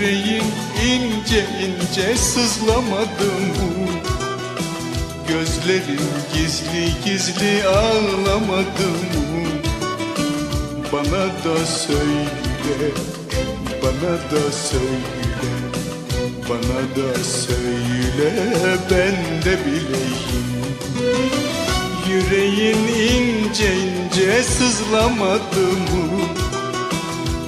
Yüreğin ince ince sızlamadı mı? Gözlerin gizli gizli ağlamadı mı? Bana da söyle, bana da söyle Bana da söyle ben de bileyim Yüreğin ince ince sızlamadı mı?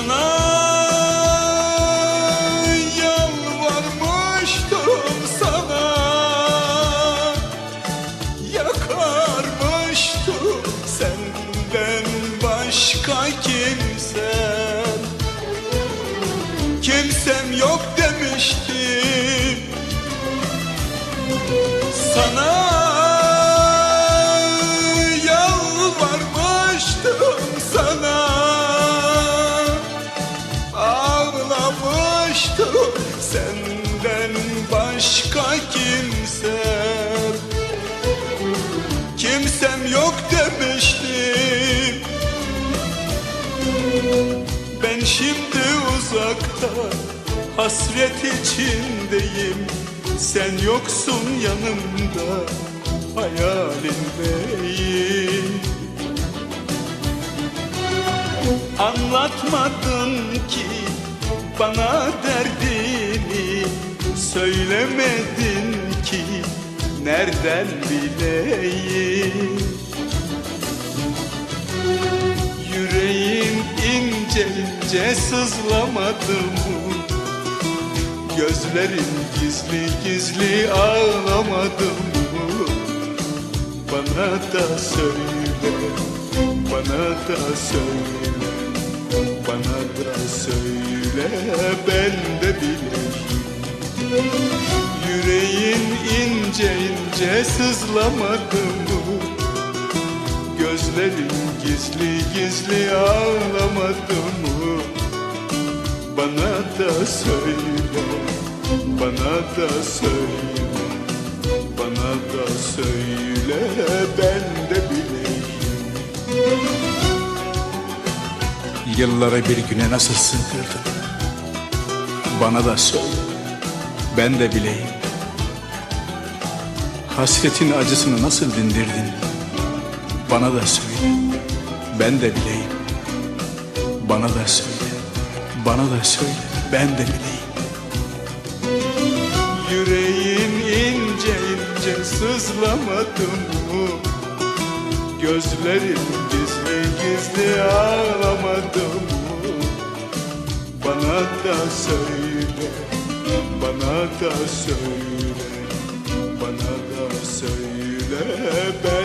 Sana yalvarmıştım sana. Yakarmıştım senden başka kimsem Kimsem yok demiştim. Sana Ağlamıştım senden başka kimsem Kimsem yok demiştim Ben şimdi uzakta hasret içindeyim. Sen yoksun yanımda hayalimdeyim Anlatmadın ki bana derdini Söylemedin ki nereden bileyim? Yüreğin ince ince sızlamadı mı? Gözlerin gizli gizli ağlamadı mı? Bana da söyle, bana da söyle Bana da söyle ben de bileyim Yüreğin ince ince sızlamadı mı? Gözlerin gizli gizli ağlamadı mı? Bana da söyle, bana da söyle Bana da söyle ben Yıllara bir güne nasıl sığdırdın Bana da söyle Ben de bileyim. Hasretin acısını nasıl dindirdin? Bana da söyle Ben de bileyim. Bana da söyle Bana da söyle Ben de bileyim. Yüreğin ince ince sızlamadı mı? Gözlerin gizli gizli ağlamadı söyle, bana da söyle Bana da söyle ben